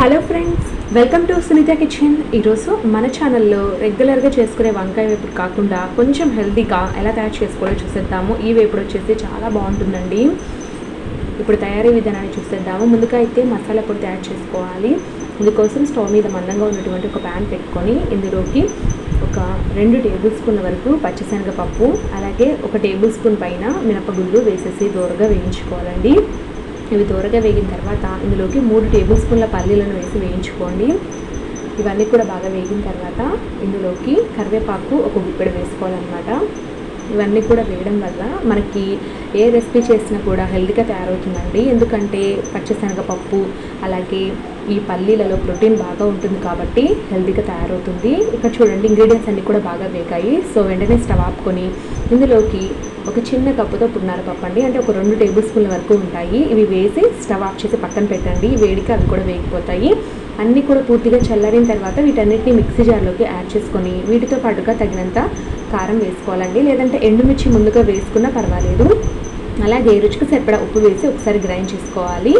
Hello friends welcome to Sunitha kitchen. ఈరోజు మన ఛానల్లో రెగ్యులర్గా చేసుకునే వంకాయ వేపుడు కాకుండా కొంచెం హెల్తీగా ఎలా తయారు చేసుకోవాలో చూసేద్దాము. ఈ వేపుడు వచ్చేసి చాలా బాగుంటుందండి. ఇప్పుడు తయారీ విధానాన్ని చూసేద్దాము. ముందుగా అయితే మసాలా పొడి తయారు చేసుకోవాలి. ఇందుకోసం స్టవ్ మీద మందంగా ఉన్నటువంటి ఒక ప్యాన్ పెట్టుకొని ఇందులోకి ఒక రెండు టేబుల్ స్పూన్ల వరకు పచ్చిశనగపప్పు అలాగే ఒక టేబుల్ స్పూన్ పైన మినపగుళ్ళు వేసేసి దూరగా వేయించుకోవాలండి. ఇవి దూరగా వేగిన తర్వాత ఇందులోకి మూడు టేబుల్ స్పూన్ల పల్లీలను వేసి వేయించుకోండి. ఇవన్నీ కూడా బాగా వేగిన తర్వాత ఇందులోకి కరివేపాకు ఒక గుప్పెడు వేసుకోవాలన్నమాట. ఇవన్నీ కూడా వేయడం వల్ల మనకి ఏ రెసిపీ చేసినా కూడా హెల్తీగా తయారవుతుందండి. ఎందుకంటే పచ్చిశనగపప్పు అలాగే ఈ పల్లీలలో ప్రోటీన్ బాగా ఉంటుంది కాబట్టి హెల్తీగా తయారవుతుంది. ఇక్కడ చూడండి ఇంగ్రీడియంట్స్ అన్నీ కూడా బాగా వేగాయి. సో వెంటనే స్టవ్ ఆపుకొని ఇందులోకి ఒక చిన్న కప్పుతో పుట్నాల పప్పు అండి. అంటే ఒక రెండు టేబుల్ స్పూన్ల వరకు ఉంటాయి. ఇవి వేసి స్టవ్ ఆఫ్ చేసి పక్కన పెట్టండి. వేడికి అవి కూడా వేగిపోతాయి. అన్నీ కూడా పూర్తిగా చల్లారిన తర్వాత వీటన్నిటిని మిక్సీ జార్లోకి యాడ్ చేసుకొని వీటితో పాటుగా తగినంత కారం వేసుకోవాలండి. లేదంటే ఎండుమిర్చి ముందుగా వేసుకున్నా పర్వాలేదు. అలాగే రుచికి సరిపడా ఉప్పు వేసి ఒకసారి గ్రైండ్ చేసుకోవాలి.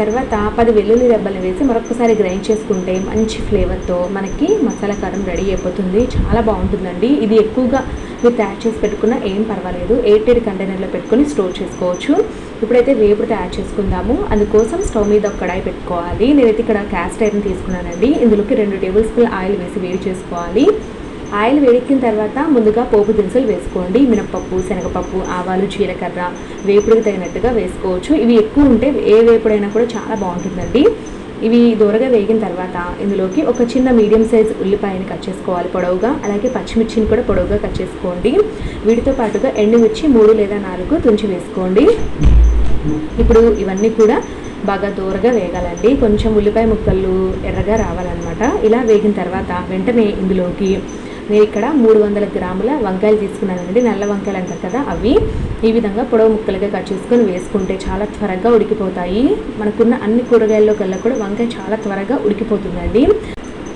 తర్వాత పది వెల్లుల్లి దెబ్బలు వేసి మరొకసారి గ్రైండ్ చేసుకుంటే మంచి ఫ్లేవర్తో మనకి మసాలా కారం రెడీ అయిపోతుంది. చాలా బాగుంటుందండి. ఇది ఎక్కువగా మీరు తయారు చేసి పెట్టుకున్నా ఏం పర్వాలేదు. ఎయిటెడ్ కంటైనర్లో పెట్టుకొని స్టోర్ చేసుకోవచ్చు. ఇప్పుడైతే వేపుడు తయారు చేసుకుందాము. అందుకోసం స్టవ్ మీద ఒక కడాయి పెట్టుకోవాలి. నేనైతే ఇక్కడ క్యాస్ట్ ఐరన్ తీసుకున్నానండి. ఇందులోకి రెండు టేబుల్ స్పూన్ ఆయిల్ వేసి వేడి చేసుకోవాలి. ఆయిల్ వేడెక్కిన తర్వాత ముందుగా పోపు దినుసులు వేసుకోండి. మినపప్పు శనగపప్పు ఆవాలు జీలకర్ర వేపుడికి తగినట్టుగా వేసుకోవచ్చు. ఇవి ఎక్కువ ఉంటే ఏ వేపుడైనా కూడా చాలా బాగుంటుందండి. ఇవి దూరగా వేగిన తర్వాత ఇందులోకి ఒక చిన్న మీడియం సైజ్ ఉల్లిపాయని కట్ చేసుకోవాలి పొడవుగా. అలాగే పచ్చిమిర్చిని కూడా పొడవుగా కట్ చేసుకోండి. వీటితో పాటుగా ఎండుమిర్చి మూడు లేదా నాలుగు తుంచి వేసుకోండి. ఇప్పుడు ఇవన్నీ కూడా బాగా దూరగా వేగాలండి. కొంచెం ఉల్లిపాయ ముక్కలు ఎర్రగా రావాలన్నమాట. ఇలా వేగిన తర్వాత వెంటనే ఇందులోకి నేను ఇక్కడ మూడు వందల గ్రాముల వంకాయలు తీసుకున్నానండి. నల్ల వంకాయలు అంటారు కదా అవి. ఈ విధంగా పొడవు ముక్కలుగా కట్ చేసుకొని వేసుకుంటే చాలా త్వరగా ఉడికిపోతాయి. మనకున్న అన్ని కూరగాయల్లో కల్లా కూడా వంకాయ చాలా త్వరగా ఉడికిపోతుందండి.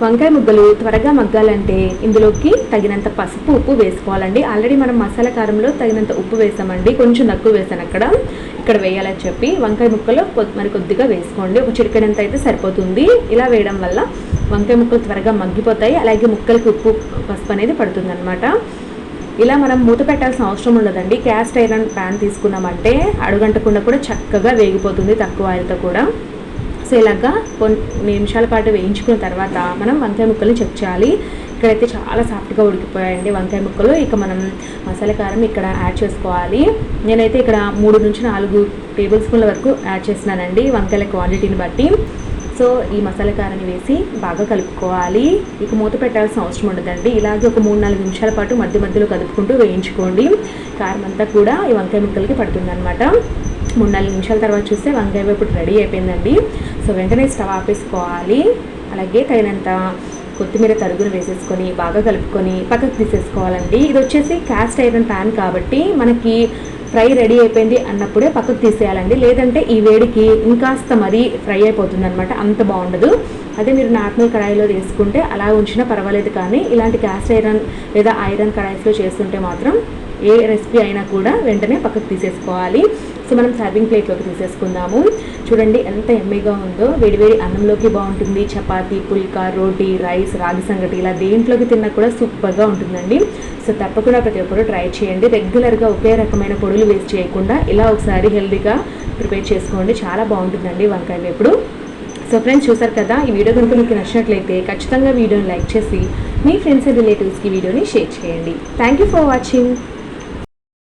వంకాయ ముద్దలు త్వరగా మగ్గాలంటే ఇందులోకి తగినంత పసుపు ఉప్పు వేసుకోవాలండి. ఆల్రెడీ మనం మసాలా కారంలో తగినంత ఉప్పు వేసామండి. కొంచెం తక్కువ వేసాను అక్కడ. ఇక్కడ వేయాలని చెప్పి వంకాయ ముక్కలు మరి కొద్దిగా వేసుకోండి. ఒక చిటికెడంత అయితే సరిపోతుంది. ఇలా వేయడం వల్ల వంకాయ ముక్కలు త్వరగా మగ్గిపోతాయి. అలాగే ముక్కలకి ఉప్పు పసుపు అనేది పడుతుంది అనమాట ఇలా మనం మూత పెట్టాల్సిన అవసరం ఉండదండి. క్యాస్ట్ ఐరన్ ప్యాన్ తీసుకున్నామంటే అడుగంటకుండా కూడా చక్కగా వేగిపోతుంది తక్కువ ఆయిల్తో కూడా. కలిసేలాగా కొన్ని నిమిషాల పాటు వేయించుకున్న తర్వాత మనం వంకాయ ముక్కల్ని చెక్ చేయాలి. ఇక్కడైతే చాలా సాఫ్ట్గా ఉడికిపోయాయండి వంకాయ ముక్కలు. ఇక మనం మసాలా కారం ఇక్కడ యాడ్ చేసుకోవాలి. నేనైతే ఇక్కడ మూడు నుంచి నాలుగు టేబుల్ స్పూన్ల వరకు యాడ్ చేసినానండి వంకాయల క్వాంటిటీని బట్టి. సో ఈ మసాలా కారాన్ని వేసి బాగా కలుపుకోవాలి. ఇక మూత పెట్టాల్సిన అవసరం ఉండదండి. ఇలాగే ఒక మూడు నాలుగు నిమిషాల పాటు మధ్య మధ్యలో కదుపుకుంటూ వేయించుకోండి. కారం అంతా కూడా ఈ వంకాయ ముక్కలకి పడుతుంది మూడు నాలుగు నిమిషాల తర్వాత చూస్తే వంకాయ ఇప్పుడు రెడీ అయిపోయిందండి. సో వెంటనే స్టవ్ ఆపేసుకోవాలి. అలాగే తగినంత కొత్తిమీర తరుగులు వేసేసుకొని బాగా కలుపుకొని పక్కకు తీసేసుకోవాలండి. ఇది వచ్చేసి క్యాస్ట్ ఐరన్ ప్యాన్ కాబట్టి మనకి ఫ్రై రెడీ అయిపోయింది అన్నప్పుడే పక్కకు తీసేయాలండి. లేదంటే ఈ వేడికి ఇంకాస్త మరీ ఫ్రై అయిపోతుంది అనమాట అంత బాగుండదు. అదే మీరు నార్మల్ కడాయిలో తీసుకుంటే అలా ఉంచినా పర్వాలేదు కానీ ఇలాంటి క్యాస్ట్ ఐరన్ లేదా ఐరన్ కడాయిస్లో చేస్తుంటే మాత్రం ఏ రెసిపీ అయినా కూడా వెంటనే పక్కకు తీసేసుకోవాలి. సో మనం సర్వింగ్ ప్లేట్లోకి తీసేసుకుందాము. చూడండి ఎంత ఎమ్మెగా ఉందో. వేడివేడి అన్నంలోకి బాగుంటుంది. చపాతీ పుల్కా రోటీ రైస్ రాగి సంగటి ఇలా దేంట్లోకి తిన్నా కూడా సూపర్గా ఉంటుందండి. సో తప్పకుండా ప్రతి ఒక్కరు ట్రై చేయండి. రెగ్యులర్గా ఒకే రకమైన పొడులు వేస్ట్ చేయకుండా ఇలా ఒకసారి హెల్తీగా ప్రిపేర్ చేసుకోండి. చాలా బాగుంటుందండి వంకాయ వేపుడు. సో ఫ్రెండ్స్ చూసారు కదా ఈ వీడియో కనుక మీకు నచ్చినట్లయితే ఖచ్చితంగా వీడియోని లైక్ చేసి మీ ఫ్రెండ్స్ అండ్ రిలేటివ్స్కి వీడియోని షేర్ చేయండి. Thank you for watching